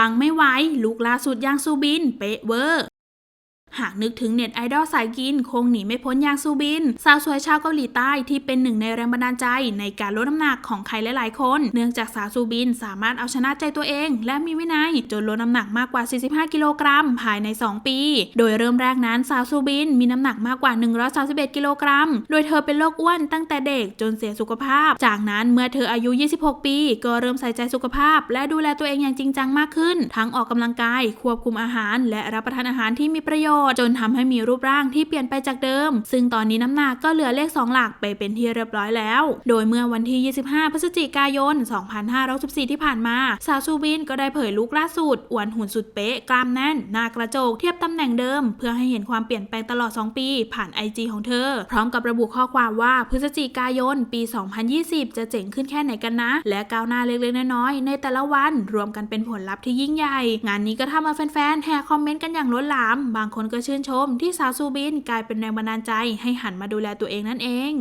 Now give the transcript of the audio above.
ปังไม่ไหวลูกล่าสุดยางซูบิน เป๊ะเวอร์ หากนึกถึงเน็ตไอดอลสายกิน คงหนีไม่พ้นยางซูบิน สาวสวยชาวเกาหลีใต้ที่เป็นหนึ่งในแรงบันดาลใจในการลดน้ำหนักของใครหลายๆ คน เนื่องจากสาวซูบินสามารถเอาชนะใจตัวเอง และมีวินัย จนลดน้ำหนักมากกว่า 45 กิโลกรัม ภายใน 2 ปี โดยเริ่มแรกนั้นสาวซูบินมีน้ำหนักมากกว่า 131 กิโลกรัม โดยเธอเป็นโรคอ้วนตั้งแต่เด็กจนเสียสุขภาพ จากนั้นเมื่อเธออายุ 26 ปี ก็เริ่มใส่ใจสุขภาพ และดูแลตัวเองอย่างจริงจังมากขึ้น ทั้งออกกำลังกาย ควบคุมอาหาร และรับประทานอาหารที่มีประโยชน์จนทำให้มีรูปร่างที่เปลี่ยนไปจากเดิม ซึ่งตอนนี้น้ำหนักก็เหลือเลข 2 หลักไปเป็นที่เรียบร้อยแล้ว โดยเมื่อวันที่ 25 พฤศจิกายน 2564 ที่ผ่านมา สาวซูบินก็ได้เผยลุคล่าสุดอวนหุ่นสุดเป๊ะ กล้ามแน่น หน้ากระจกเทียบตำแหน่งเดิม เพื่อให้เห็นความเปลี่ยนแปลงตลอด 2 ปี ผ่าน IG ของเธอ พร้อมกับระบุข้อความว่าพฤศจิกายน ปี 2020 จะเจ๋งขึ้นแค่ไหนกันนะ และก้าวหน้าเล็กๆน้อยๆในแต่ละวันรวมกันเป็นผลลัพธ์ที่ยิ่งใหญ่ งานนี้ก็ทำเอาแฟนๆแห่คอมเมนต์กันอย่างล้นหลาม บางคนก็ชื่นชมที่สาวซูบินกลายเป็นแรงบันดาลใจให้หันมาดูแลตัวเองนั่นเอง